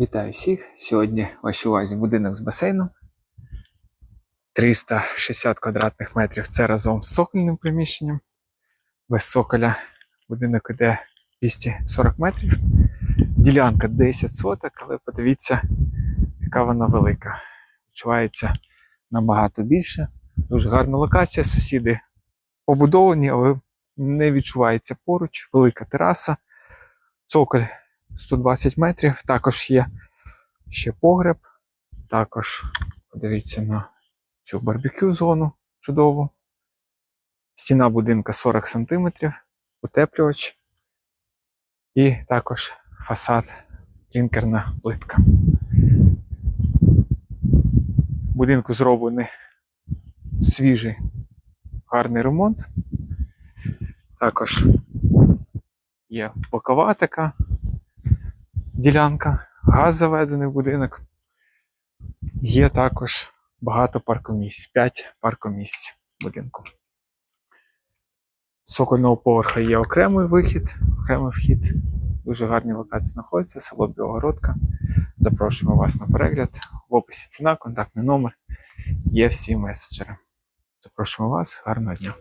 Вітаю всіх! Сьогодні в увазі будинок з басейном. 360 квадратних метрів це разом з цокольним приміщенням. Без цоколя будинок іде 240 метрів. Ділянка 10 соток, але подивіться, яка вона велика. Відчувається набагато більше. Дуже гарна локація. Сусіди побудовані, але не відчувається поруч. Велика тераса. Цоколь 120 метрів. Також є ще погреб. Також подивіться на цю барбекю зону чудову. Стіна будинка 40 см, утеплювач. І також фасад клінкерна плитка. Будинку зроблений свіжий гарний ремонт. Також є бокова така ділянка, газ заведений в будинок. Є також багато паркомісць, 5 паркомісць в будинку. З цокольного поверха є окремий вихід, окремий вхід. Дуже гарні локації знаходяться, село Білогородка. Запрошуємо вас на перегляд. В описі ціна, контактний номер. Є всі меседжери. Запрошуємо вас, гарного дня.